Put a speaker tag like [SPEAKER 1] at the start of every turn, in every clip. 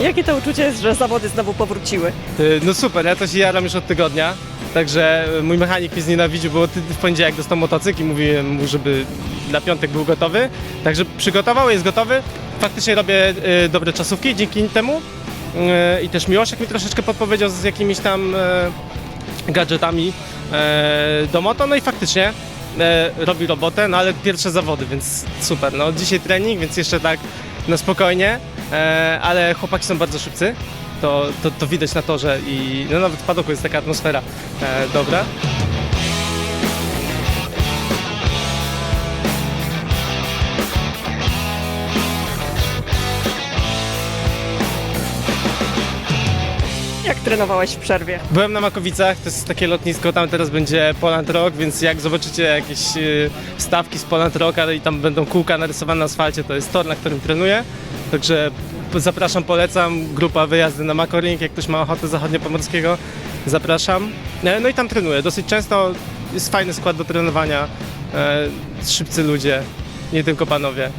[SPEAKER 1] Jakie to uczucie jest, że zawody znowu powróciły?
[SPEAKER 2] No super, ja to się jaram już od tygodnia. Także mój mechanik mnie znienawidził, bo ty- w poniedziałek dostał motocykl i mówiłem mu, żeby na piątek był gotowy. Także przygotował, jest gotowy. Faktycznie robię y, dobre czasówki dzięki temu. Y, I też Miłoszek mi troszeczkę podpowiedział z jakimiś tam y, gadżetami do moto. No i faktycznie robi robotę, no ale pierwsze zawody, więc super. No dzisiaj trening, więc jeszcze tak na spokojnie, e, ale chłopaki są bardzo szybcy. To, to, to widać na torze i no nawet w padoku jest taka atmosfera e, dobra.
[SPEAKER 1] Jak trenowałeś w przerwie?
[SPEAKER 2] Byłem na Makowicach, to jest takie lotnisko, tam teraz będzie Poland Rock, więc jak zobaczycie jakieś y, stawki z Poland Rocka i tam będą kółka narysowane na asfalcie, to jest tor, na którym trenuję. Także zapraszam, polecam. Grupa wyjazdy na Makoring, jak ktoś ma ochotę zachodniopomorskiego, zapraszam. E, No i tam trenuję. Dosyć często jest fajny skład do trenowania, e, szybcy ludzie, nie tylko panowie.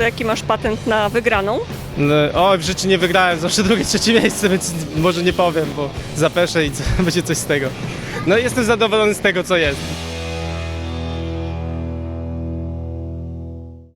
[SPEAKER 1] To jaki masz patent na wygraną?
[SPEAKER 2] No, o, w życiu nie wygrałem, zawsze drugie, trzecie miejsce, więc może nie powiem, bo zapeszę i co, będzie coś z tego. No jestem zadowolony z tego, co jest.